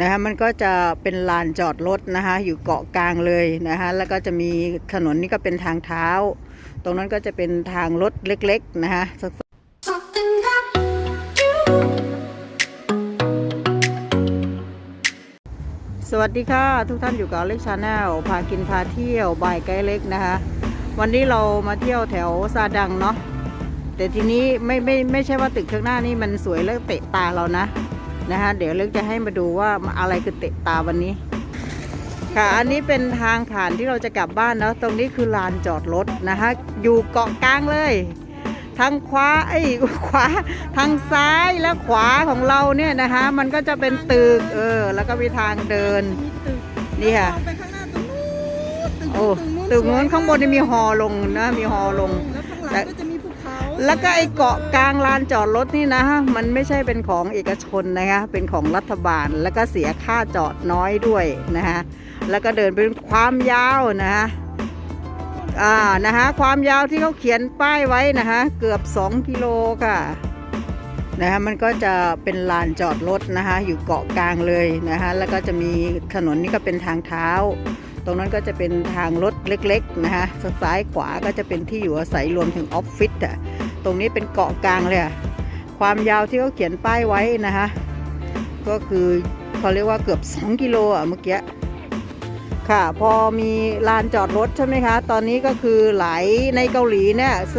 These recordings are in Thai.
นะคะมันก็จะเป็นลานจอดรถนะคะ อยู่เกาะกลางเลยนะคะแล้วก็จะมีถนนนี่ก็เป็นทางเท้า ตรงนั้นก็จะเป็นทางรถเล็ก ๆ นะคะสวัสดีค่ะ ทุกท่านอยู่กับเล็กชาแนลพากินพาเที่ยวบายไกด์เล็กนะคะ วันนี้เรามาเที่ยวแถวซาดังเนาะแต่ทีนี้ไม่ไม่ไม่ใช่ว่าตึกข้างหน้านี่มันสวยแล้วเตะตาเรานะ นะคะเดี๋ยวเล็กจะให้มาดูว่าอะไรคือเตะตาวันนี้ ค่ะอันนี้เป็นทางผ่านที่เราจะกลับบ้านเนาะตรงนี้คือลานจอดรถนะคะอยู่เกาะกลางเลยทางขวาไอ้ยขวาทางซ้ายและขวาของเราเนี่ยนะคะมันก็จะเป็นตึกเออแล้วก็มีทางเดินมีตึกนี่ค่ะมองไปข้างหน้าตรงนู้นตึกโอ้ตึตึกกนู้นู้นนข้างบนนี่มีฮอลงนะมีฮอลงแล้ แล้วก็ไอ้เกาะกลางลานจอดรถนี่นะมันไม่ใช่เป็นของเอกชนนะคะเป็นของรัฐบาลแล้วก็เสียค่าจอดน้อยด้วยนะคะแล้วก็เดินเป็นความยาวนะคะอ่านะคะความยาวที่เขาเขียนป้ายไว้นะคะเกือบ 2 กิโลค่ะนะคะมันก็จะเป็นลานจอดรถนะคะอยู่เกาะกลางเลยนะคะแล้วก็จะมีถนนนี่ก็เป็นทางเท้า ตรงนั้นก็จะเป็นทางรถเล็กๆนะคะซ้ายขวาก็จะเป็นที่อยู่อาศัยรวมถึงออฟฟิศอะ ตรงนี้เป็นเกาะกลางเลยอะความยาวที่เขาเขียนป้ายไว้นะคะก็คือเขาเรียกว่าเกือบ 2 กิโลอะเมื่อกี้ค่ะ พอมีลานจอดรถใช่ไหมคะ ตอนนี้ก็คือหลายในเกาหลีเนี่ยส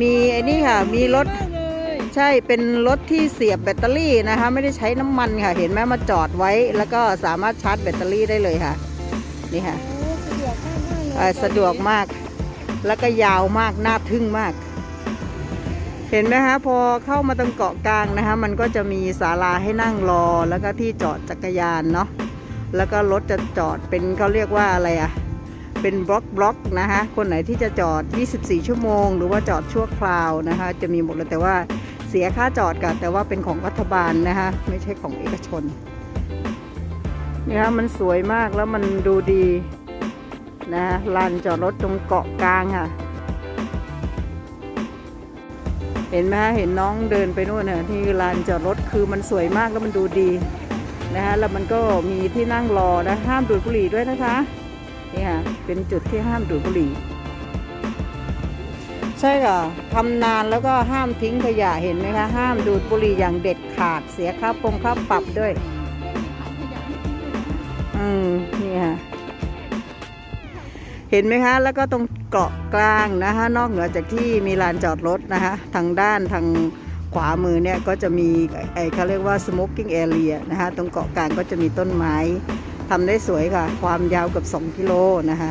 มีไอ้นี่ค่ะ มีรถได้เลยใช่เป็นรถที่เสียบแบตเตอรี่นะคะ ไม่ได้ใช้น้ำมันค่ะ เห็นไหมมาจอดไว้ แล้วก็สามารถชาร์จแบตเตอรี่ได้เลยค่ะ นี่ค่ะโอ้สะดวกมากๆเลยเอ่อสะดวกมาก แล้วก็ยาวมากน่าทึ่งมาก เห็นไหมคะพอเข้ามาตรงเกาะกลางนะคะ มันก็จะมีศาลาให้นั่งรอแล้วก็ที่จอดจักรยานเนาะแล้วก็รถจะจอดเป็นเขาเรียกว่าอะไรอะเป็นบล็อกบล็อกนะคะคนไหนที่จะจอด 24 ชั่วโมง หรือว่าจอดชั่วคราวนะคะ จะมีหมดเลยแต่ว่าเสียค่าจอดกันแต่ว่าเป็นของรัฐบาลนะคะไม่ใช่ของเอกชนนี่คะมันสวยมากแล้วมันดูดีนะลานจอดรถตรงเกาะกลางค่ะ เห็นไหมคะเห็นน้องเดินไปนู่นน่ะที่ลานจอดรถคือมันสวยมากแล้วมันดูดีนะคะแล้วมันก็มีที่นั่งรอนะห้ามดูดบุหรี่ด้วยนะคะนี่ค่ะเป็นจุดที่ห้ามดูดบุหรี่ ใช่ค่ะทำนานแล้วก็ห้ามทิ้งขยะเห็นไหมคะห้ามดูดบุหรี่อย่างเด็ดขาดเสียค่าปงค่าปรับด้วย อืมนี่ค่ะ เห็นไหมคะ แล้วก็ตรงเกาะกลางนะคะ นอกเหนือจากที่มีลานจอดรถนะคะ ทางด้านทางขวามือเนี่ยก็จะมีไอ้เขาเรียกว่า smoking area นะคะ ตรงเกาะกลางก็จะมีต้นไม้ทำได้สวยค่ะ ความยาวเกับ2กิโลนะคะ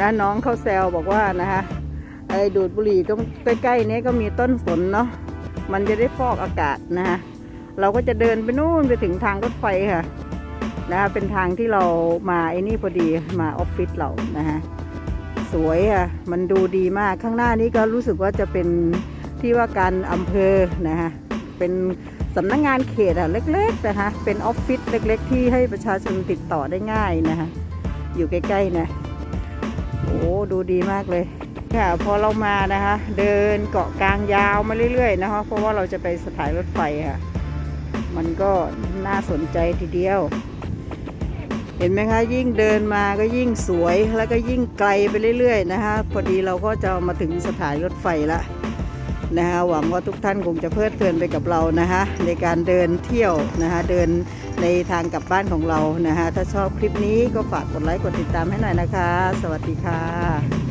นะน้องเขาแซวบอกว่านะคะไอ้ดูดบุหรี่ตรงใกล้ๆเนี้ก็มีต้นสนเนาะมันจะได้ฟอกอากาศนะคะเราก็จะเดินไปนู่นไปถึงทางรถไฟค่ะ นะคะเป็นทางที่เรามาไอ้นี่พอดีมาออฟฟิศเรานะฮะสวยอะมันดูดีมากข้างหน้านี้ก็รู้สึกว่าจะเป็นที่ว่าการอำเภอนะฮะเป็นสำนักงงานเขตอะเล็กๆนะคะเป็นออฟฟิศเล็ก ๆ ที่ให้ประชาชนติดต่อได้ง่ายนะคะอยู่ใกล้ๆนะโอ้ดูดีมากเลยค่ะพอเรามานะคะ เดินเกาะกลางยาวมาเรื่อยๆนะคะเพราะว่าเราจะไปสถานรถไฟค่ะ มันก็น่าสนใจทีเดียว เห็นไหมคะยิ่งเดินมาก็ยิ่งสวยแล้วก็ยิ่งไกลไปเรื่อย ๆ นะคะพอดีเราก็จะมาถึงสถานรถไฟละนะคะหวังว่าทุกท่านคงจะเพลิดเพลินไปกับเรานะคะในการเดินเที่ยวนะคะเดินในทางกลับบ้านของเรานะคะถ้าชอบคลิปนี้ก็ฝากกดไลค์กดติดตามให้หน่อยนะคะ สวัสดีค่ะ